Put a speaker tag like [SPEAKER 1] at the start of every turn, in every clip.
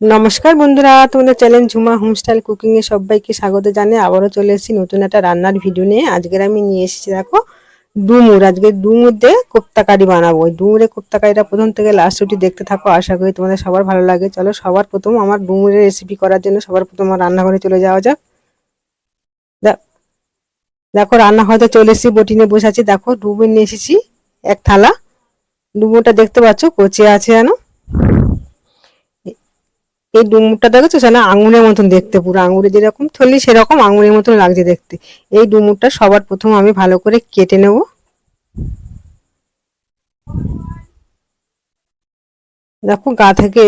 [SPEAKER 1] নমস্কার বন্ধুরা, তোমাদের channel Jhuma home style cooking এ সবাইকে স্বাগত জানিয়ে আবারও চলে এসেছি নতুন একটা রান্নার ভিডিও নিয়ে। আজকের আমি নিয়ে এসেছি দেখো ডুমুর, আজকে ডুমুর দিয়ে কোপ্তা কারি বানাবো। ওই ডুমুরে কোপ্তা কারিটা প্রথম থেকে লাস্ট অবধি দেখতে থাকো, আশা করি তোমাদের সবার ভালো লাগে। চলো সবার প্রথম আমার ডুমুরের রেসিপি করার জন্য সবার প্রথম আমার রান্নাঘরে চলে যাওয়া যাক। দেখো রান্না হয়তো চলে এসেছি, বটিনে বসে আছি। দেখো ডুমুর নিয়ে এসেছি এক থালা। ডুমুরটা দেখতে পাচ্ছ কচি আছে যেন। এই ডুমুরটা দেখেছ? সেটা আঙুরের মতন দেখতে, পুরো আঙুরে যেরকম থলি, সেরকম আঙুরের মতন লাগছে দেখতে। এই ডুমুরটা সবার প্রথম আমি ভালো করে কেটে নেব। দেখো, গা থেকে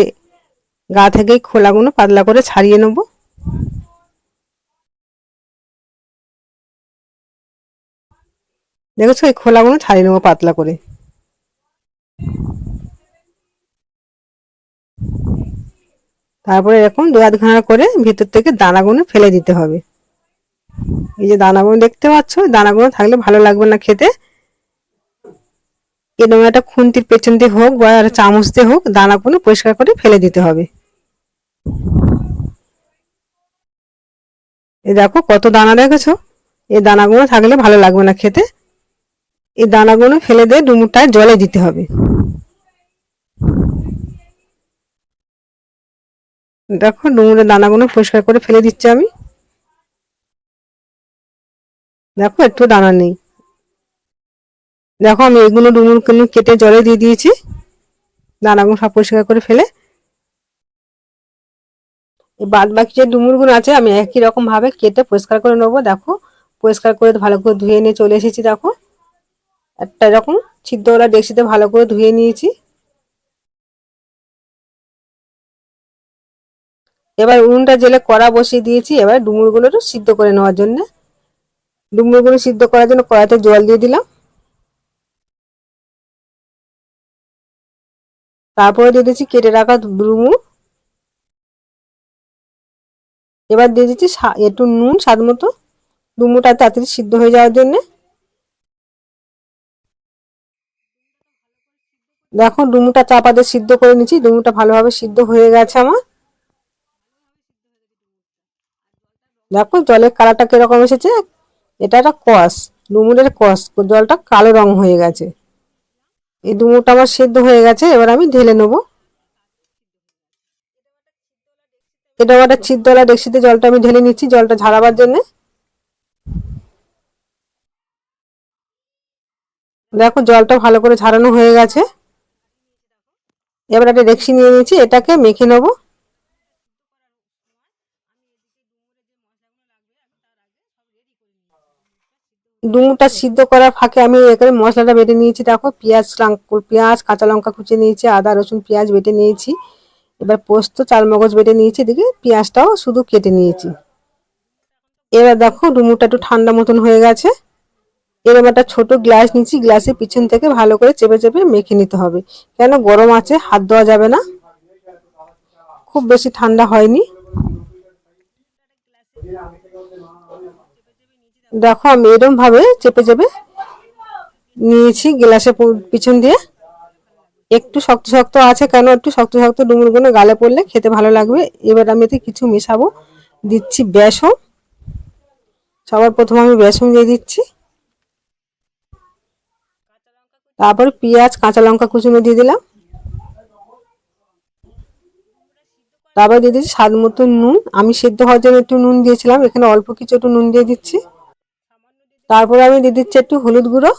[SPEAKER 1] গা থেকে খোলাগুলো পাতলা করে ছাড়িয়ে নেব। দেখেছ? এই খোলাগুলো ছাড়িয়ে নেব পাতলা করে। তারপরে এরকম দু আধ ঘানা করে ভিতর থেকে দানাগুলো ফেলে দিতে হবে। এই যে দানাগুলো দেখতে পাচ্ছ দানাগুলো থাকলে ভালো লাগবে না খেতে। এরকম একটা খুন্তির পেছন দিয়ে হোক বা চামচ দিয়ে হোক, দানাগুলো পরিষ্কার করে ফেলে দিতে হবে। এই দেখো কত দানা দেখেছ? এই দানাগুলো থাকলে ভালো লাগবে না খেতে। এই দানাগুলো ফেলে দিয়ে ডুমুরটায় জলে দিতে হবে। দেখো ডুমুরের দানাগুলো পরিষ্কার করে ফেলে দিচ্ছি আমি। দেখো, একটু দানা নেই। দেখো, আমি এগুলো ডুমুর কেটে জলে দিয়ে দিয়েছি। দানাগুলো সব পরিষ্কার করে ফেলে। বাদ বাকি যে ডুমুরগুলো আছে, আমি একই রকম ভাবে কেটে পরিষ্কার করে নেব। দেখো, পরিষ্কার করে ভালো করে ধুয়ে নিয়ে চলে এসেছি, দেখো। একটা এরকম ছিদ্রওয়ালা ডেক্সিতে ভালো করে ধুয়ে নিয়েছি। এবার উনুনটা জেলে কড়া বসিয়ে দিয়েছি, এবার ডুমুরগুলো একটু সিদ্ধ করে নেওয়ার জন্য। ডুমুরগুলো সিদ্ধ করার জন্য কড়াতে জল দিয়ে দিলাম। তারপরে দিয়ে দিচ্ছি কেটে রাখা ডুমুর এবার দিয়ে দিচ্ছি একটু নুন স্বাদ মতো। ডুমুরটা তাড়াতাড়ি সিদ্ধ হয়ে যাওয়ার জন্য। দেখো, ডুমুটা চাপা দিয়ে সিদ্ধ করে নিচ্ছি, ডুমুটা ভালোভাবে সিদ্ধ হয়ে গেছে আমার। দেখো জলের কালারটা কীরকম এসেছে? এটা একটা কস ডুমুরের কস জলটা কালো রং হয়ে গেছে। এই ডুমুরটা আমার সেদ্ধ হয়ে গেছে, এবার আমি ঢেলে নেব। এটা একটা ছিদ্রওয়ালা ডেক্সিতে জলটা আমি ঢেলে নিচ্ছি, জলটা ঝাড়াবার জন্যে। দেখো জলটা ভালো করে ঝাড়ানো হয়ে গেছে। এবার একটা ডেক্সি নিয়ে নিয়েছি এটাকে মেখে নেব। ডুমুরটা সিদ্ধ করার ফাঁকে আমি এখানে মশলাটা বেটে নিয়েছি। দেখো, পেঁয়াজ পেঁয়াজ, কাঁচা লঙ্কা কুচিয়ে নিয়েছি, আদা, রসুন, পেঁয়াজ বেটে নিয়েছি। এবার পোস্ত, চালমগজ বেটে নিয়েছি, এদিকে পেঁয়াজটাও শুধু কেটে নিয়েছি। এবার দেখো, ডুমুরটা একটু ঠান্ডা মতন হয়ে গেছে। এরকম একটা ছোট গ্লাস নিচ্ছি গ্লাসের পিছন থেকে ভালো করে চেপে চেপে মেখে নিতে হবে। কেন গরম আছে, হাত দেওয়া যাবে না। খুব বেশি ঠান্ডা হয়নি। দেখো, আমি এরকম ভাবে চেপে চেপে নিয়েছি গ্লাসের পিছন দিয়ে। একটু শক্ত শক্ত আছে কেন? একটু শক্ত শক্ত ডুমুরগুলো গালে পড়লে খেতে ভালো লাগবে। এবার আমি এতে কিছু মেশাবো। দিচ্ছি বেসন। সবার প্রথম আমি বেসন দিয়ে দিচ্ছি। তারপর পেঁয়াজ, কাঁচা লঙ্কা কুচুনো দিয়ে দিলাম। তারপর দিয়ে দিচ্ছি স্বাদ মতো নুন। আমি সেদ্ধ হওয়ার জন্য একটু নুন দিয়েছিলাম। এখানে অল্প কিছু একটু নুন দিয়ে দিচ্ছি। তারপরে আমি দিয়ে দিচ্ছি একটু হলুদ গুঁড়ো।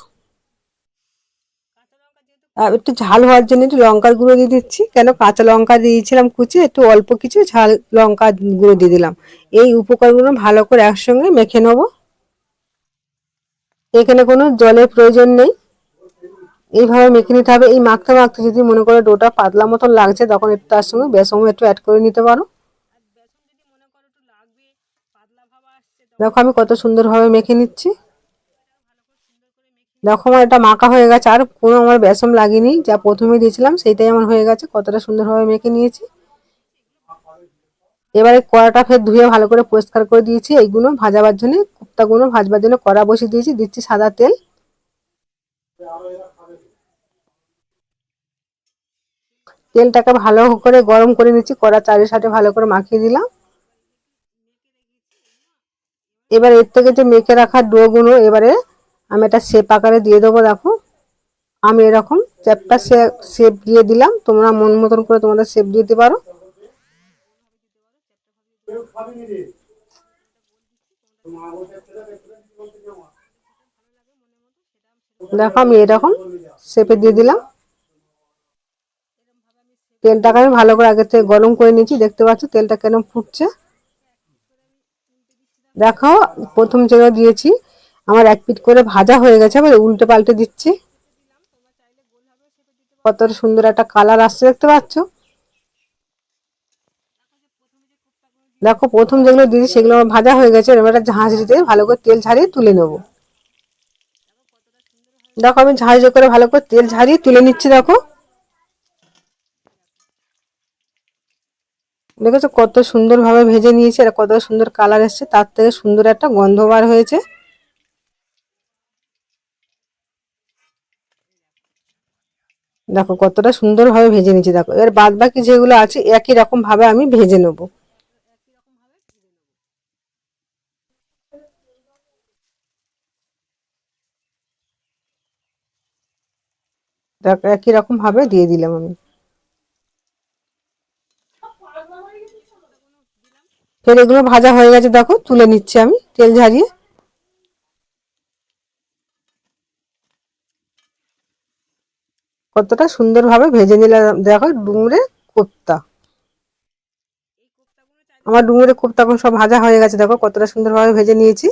[SPEAKER 1] একটু ঝাল হওয়ার জন্য একটু লঙ্কার গুঁড়ো দিয়ে দিচ্ছি। কেন? কাঁচা লঙ্কা দিয়েছিলাম কুচি, একটু অল্প কিছু ঝাল লঙ্কা গুঁড়ো দিয়ে দিলাম। এই উপকরণগুলো ভালো করে একসঙ্গে মেখে নেব। এখানে কোনো জলের প্রয়োজন নেই। এইভাবে মেখে নিতে হবে। এই মাখতে মাখতে যদি মনে করো ডোটা পাতলা মতন লাগছে, তখন একটু তার সঙ্গে বেসন একটু অ্যাড করে নিতে পারো। দেখো আমি কত সুন্দরভাবে মেখে নিচ্ছি। দেখো আমার এটা মাখা হয়ে গেছে, আর কোনো আমার বেসম লাগেনি, যা প্রথমে দিয়েছিলাম সেইটাই আমার হয়ে গেছে, কতটা সুন্দরভাবে মেখে নিয়েছি। এবারে কড়াটা ফের ধুয়ে ভালো করে পরিষ্কার করে দিয়েছি, এইগুলো ভাজাবার জন্য, কুপ্তাগুলো ভাজবার জন্য কড়া বসিয়ে দিয়েছি, দিচ্ছি সাদা তেল। তেলটাকে ভালো করে গরম করে নিচ্ছি, কড়া চারি সাথে ভালো করে মাখিয়ে দিলাম। এবার এর থেকে যে মেখে রাখা ডোগুলো, এবারে আমি একটা শেপ আকারে দিয়ে দেবো, দেখো। আমি এরকম চ্যাপটা শেপ দিয়ে দিলাম। তোমরা মন মতন করে তোমাদের শেপ দিতে পারো। দেখো, আমি এরকম শেপে দিয়ে দিলাম। তেলটাকে আমি ভালো করে আগে থেকে গরম করে নিয়েছি। দেখতে পাচ্ছ, তেলটা কেন ফুটছে। দেখো, প্রথম যেগুলো দিয়েছি আমার এক পিট করে ভাজা হয়ে গেছে আবার উল্টে পাল্টে দিচ্ছি। কত সুন্দর একটা কালার আসছে, দেখতে পাচ্ছ? দেখো, প্রথম যেগুলো দিয়েছি, সেগুলো আমার ভাজা হয়ে গেছে, এবার একটা ঝাঁঝরিতে ভালো করে তেল ছাড়িয়ে তুলে নেব। দেখো, আমি ঝাঁঝরি করে ভালো করে তেল ঝাড়িয়ে তুলে নিচ্ছি, দেখো। দেখেছ কত সুন্দরভাবে ভেজে নিয়েছে, আর কত সুন্দর কালার এসছে, তার থেকে সুন্দর একটা গন্ধ বার হয়েছে। দেখো, কতটা সুন্দরভাবে ভেজে নিচ্ছি দেখো। এর বাদ বাকি যেগুলো আছে, একই রকম ভাবে আমি ভেজে নেব। দেখো, একই রকম ভাবে দিয়ে দিলাম আমি। ফের এগুলো ভাজা হয়ে গেছে, দেখো, তুলে নিচ্ছি আমি তেল ঝারিয়ে। কতটা সুন্দরভাবে ভেজে নিলাম। দেখো ডুমুরে কোপ্তা। আমার ডুমুরে কোপ্তা এখন সব ভাজা হয়ে গেছে। দেখো কতটা সুন্দরভাবে ভেজে নিয়েছি।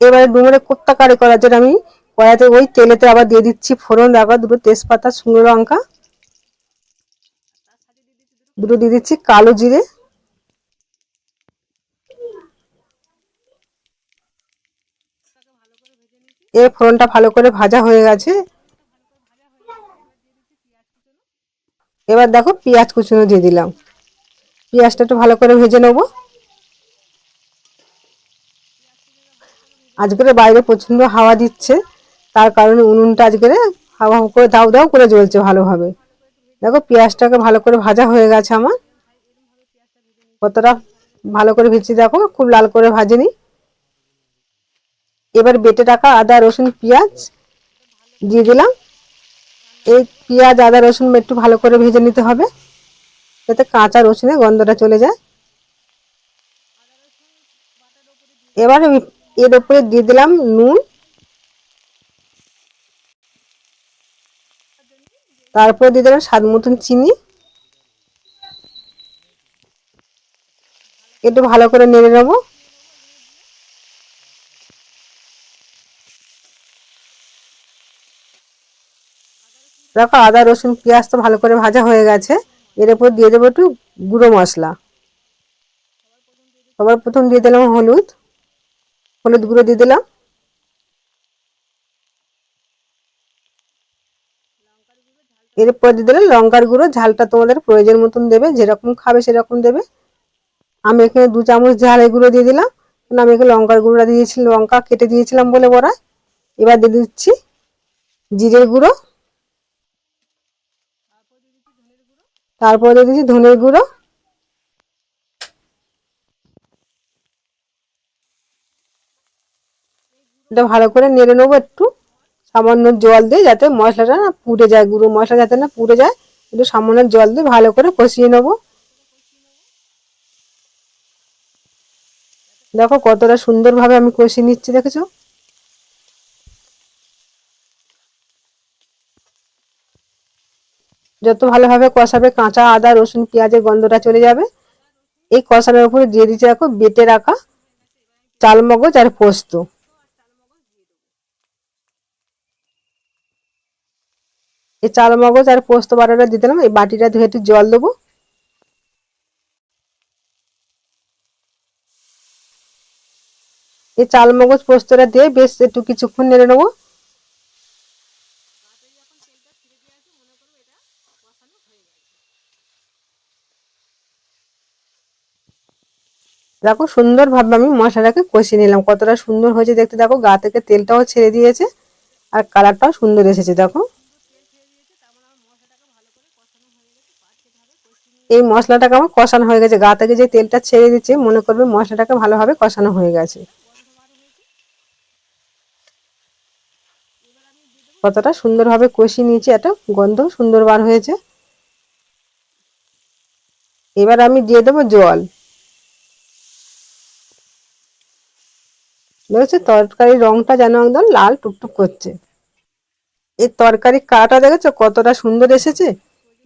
[SPEAKER 1] এবারে ডুমুরে কোপ্তা কারি করার জন্য আমি কড়াইতে, ওই তেলেতে আবার দিয়ে দিচ্ছি ফোড়ন। দেখো দুটো তেজপাতা, শুকনো লঙ্কা। দুটো দিয়ে দিচ্ছি কালো জিরে। এর ফোড়নটা ভালো করে ভাজা হয়ে গেছে। এবার দেখো পেঁয়াজ কুচুনো দিয়ে দিলাম। পেঁয়াজটা একটু ভালো করে ভেজে নেব। আজকের বাইরে প্রচণ্ড হাওয়া দিচ্ছে, তার কারণে উনুনটা আজকের হাওয়া করে দাউ দাউ করে জ্বলছে ভালোভাবে। দেখো পেঁয়াজটাকে ভালো করে ভাজা হয়ে গেছে আমার। কতটা ভালো করে ভেজে দেখো, খুব লাল করে ভাজেনি। এবার বেটে রাখা আদা, রসুন, পেঁয়াজ দিয়ে দিলাম। এই পেঁয়াজ, আদা, রসুন একটু ভালো করে ভেজে নিতে হবে, যাতে কাঁচা রসুনের গন্ধটা চলে যায়। এবার এর উপরে দিয়ে দিলাম নুন। তারপর দিয়ে দিলাম স্বাদ মতন চিনি। একটু ভালো করে নেড়ে নেব। দেখো আদা, রসুন, পেঁয়াজ তো ভালো করে ভাজা হয়ে গেছে। এর উপর দিয়ে দেবো একটু গুঁড়ো মশলা। সবার প্রথম দিয়ে দিলাম হলুদ। হলুদ গুঁড়ো দিয়ে দিলাম। এরপর দিয়ে দিলাম লঙ্কার গুঁড়ো। ঝালটা তোমাদের প্রয়োজন মতন দেবে, যেরকম খাবে সেরকম দেবে। আমি এখানে দু চামচ ঝাল এগুলো দিয়ে দিলাম। আমি এখানে লঙ্কার গুঁড়োটা দিয়েছি, লঙ্কা কেটে দিয়েছিলাম বলে বড়া এবার দিয়ে দিচ্ছি জিরের গুঁড়ো। তারপরে দিয়ে দিচ্ছি ধনের গুঁড়ো। এটা ভালো করে নেড়ে নেব একটু। সামান্য জল দিয়ে যাতে মশলাটা না পুড়ে যায়, গুঁড়ো মশলা যাতে না পুড়ে যায়, একটু সামান্য জল দিয়ে ভালো করে কষিয়ে নেব। দেখো কতটা সুন্দরভাবে আমি কষিয়ে নিচ্ছি, দেখেছ? যত ভালোভাবে কষাবে কাঁচা আদা, রসুন, পেঁয়াজের গন্ধটা চলে যাবে। এই কষানোর উপরে দিয়ে দিচ্ছি দেখো বেটে রাখা চাল মগজ আর পোস্ত। এই চাল মগজ আর পোস্ত বাটাটা দিয়ে দিলাম, এই বাটিটা ধুয়ে একটু জল দেবো। এই চাল মগজ পোস্তটা দিয়ে বেশ একটু কিছুক্ষণ নেড়ে নেব। দেখো সুন্দর সুন্দরভাবে আমি মশলাটাকে কষিয়ে নিলাম। কতটা সুন্দর হয়েছে দেখতে। দেখো গা থেকে তেলটাও ছেড়ে দিয়েছে আর কালারটাও সুন্দর এসেছে, দেখো। এই মশলাটাকে আমার কষানো হয়ে গেছে। গা থেকে যে তেলটা ছেড়ে দিচ্ছে, মনে করবে মশলাটাকে ভালোভাবে কষানো হয়ে গেছে। কতটা সুন্দরভাবে কষিয়ে নিয়েছি, একটা গন্ধ সুন্দর বার হয়েছে। এবার আমি দিয়ে দেবো জল। দেখেছ তরকারির রংটা যেন একদম লাল টুকটুক করছে। এই তরকারির কাটা দেখেছ? কতটা সুন্দর এসেছে।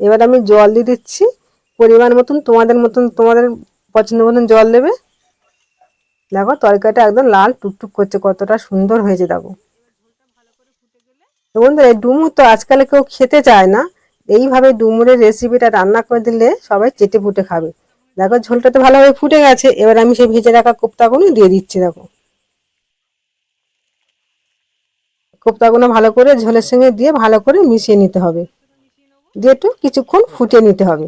[SPEAKER 1] এবার আমি জল দিয়ে দিচ্ছি। পরিমাণ মতন, তোমাদের মতন, তোমাদের পছন্দ মতন জল দেবে। দেখো, তরকারিটা একদম লাল টুকটুক করছে, কতটা সুন্দর হয়েছে, দেখো। বন্ধুরা, এই ডুমুর তো আজকাল কেউ খেতে চায় না। এইভাবে ডুমুরের রেসিপিটা রান্না করে দিলে সবাই চেটে ফুটে খাবে। দেখো, ঝোলটা তো ভালোভাবে ফুটে গেছে। এবার আমি সেই ভেজে রাখা কোপ্তাগুলো দিয়ে দিচ্ছি, দেখো। কোপ্তাগুলো ভালো করে ঝোলের সঙ্গে দিয়ে ভালো করে মিশিয়ে নিতে হবে। দিয়ে একটু কিছুক্ষণ ফুটিয়ে নিতে হবে।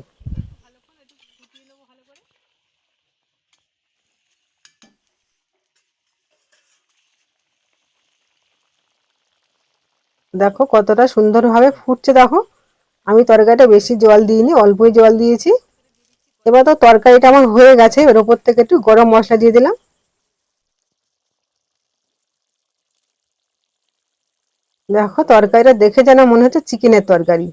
[SPEAKER 1] দেখো কতটা সুন্দরভাবে ফুটছে, দেখো। আমি তরকারিটা বেশি জল দিইনি, অল্পই জল দিয়েছি। এবার তো তরকারিটা আমার হয়ে গেছে এর ওপর থেকে একটু গরম মশলা দিয়ে দিলাম। দেখো, তরকারিটা দেখে যেন মনে হচ্ছে চিকেনের তরকারি।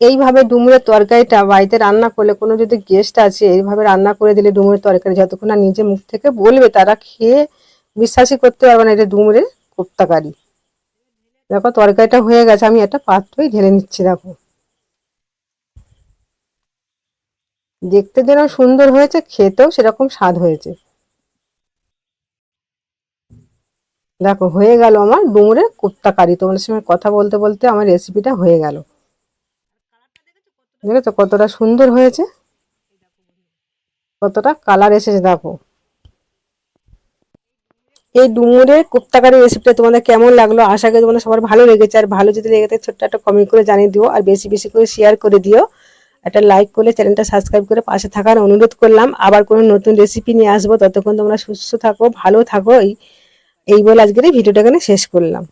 [SPEAKER 1] এইভাবে ডুমুরের তরকারিটা বাড়িতে রান্না করলে, কোনো যদি গেস্ট আছে এইভাবে রান্না করে দিলে ডুমুরের তরকারি যতক্ষণ না নিজে মুখ থেকে বলবে, তারা খেয়ে বিশ্বাসই করতে পারবে না এটা ডুমুরের কোপ্তাকারি। দেখো, তরকারিটা হয়ে গেছে, আমি একটা পাত্রই ঢেলে নিচ্ছি, দেখো। দেখতে যেন সুন্দর হয়েছে, খেতেও সেরকম স্বাদ হয়েছে। দেখো, হয়ে গেল আমার ডুমুরের কোপ্তা কারি। তোমাদের সঙ্গে কথা বলতে বলতে আমার রেসিপিটা হয়ে গেল। দেখেছ কতটা সুন্দর হয়েছে? কতটা কালার এসেছে, দেখো। এই ডুমুরের কোপ্তাকারি রেসিপিটা তোমাদের কেমন লাগল? আশা করি তোমাদের সবার ভালো লেগেছে। আর ভালো যদি লেগে থাকে, ছোট্ট একটা কমেন্ট করে জানিয়ে দিও। আর বেশি বেশি করে শেয়ার করে দিও। একটা লাইক করলে চ্যানেলটা সাবস্ক্রাইব করে পাশে থাকার অনুরোধ করলাম। আবার কোনো নতুন রেসিপি নিয়ে আসব। ততক্ষণ তোমরা সুস্থ থাকো, ভালো থাকো। এই এই বলে আজকের এই ভিডিওটা এখানে শেষ করলাম।